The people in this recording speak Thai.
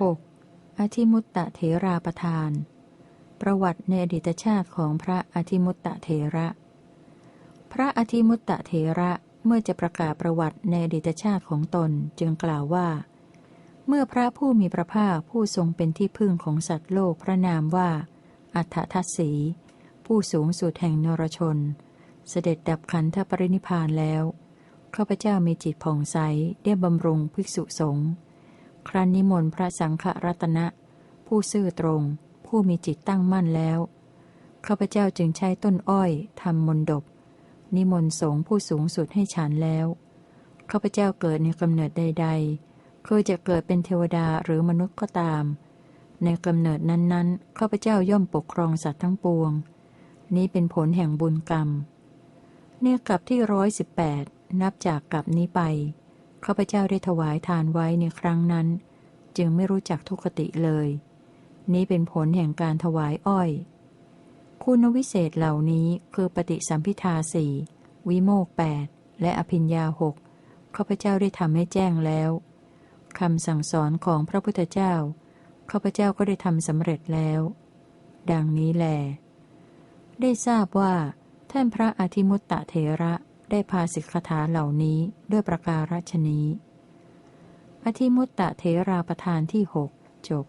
6. อธิมุตตะเถราประทาน ประวัติในอดีตชาติของพระอธิมุตตะเถระ พระอธิมุตตะเถระเมื่อจะประกาศประวัติในอดีตชาติของตนจึงกล่าวว่า เมื่อพระผู้มีพระภาคผู้ทรงเป็นที่พึ่งของสัตว์โลกพระนามว่า อัฏฐทัศสี ผู้สูงสุดแห่งนรชน เสด็จดับขันธปรินิพานแล้วข้าพเจ้ามีจิตผ่องใสได้บำรุงภิกษุสงฆ์ ครั้นนิมนต์พระสังฆรัตนะ ผู้ซื่อตรง ผู้มีจิตตั้งมั่นแล้วข้าพเจ้าจึงใช้ต้นอ้อยทำมนดบ นิมนต์สงฆ์ผู้สูงสุดให้ฉันแล้วข้าพเจ้าเกิดในกำเนิดใดๆเคยจะเกิดเป็นเทวดาหรือมนุษย์ก็ตาม ในกำเนิดนั้นๆข้าพเจ้าย่อมปกครองสัตว์ทั้งปวง นี้เป็นผลแห่งบุญกรรม เนี่ยกลับที่ร้อยสิบแปดนับจากกลับนี้ไป ข้าพเจ้าได้ถวายทานไว้ในครั้งนั้น จึงไม่รู้จักทุกขติเลย นี้เป็นผลแห่งการถวายอ้อย คุณวิเศษเหล่านี้คือปฏิสัมพิทาสี่วิโมกแปดและอภิญญาหกข้าพเจ้าได้ทำให้แจ้งแล้วคำสั่งสอนของพระพุทธเจ้าข้าพเจ้าก็ได้ทำสำเร็จแล้ว ดังนี้แล ได้ทราบว่า ท่านพระอธิมุตตะเถระ ได้พาสิกขาเหล่านี้ด้วยประการฉนี้ อธิมุตตะเทราประธานที่หกจบ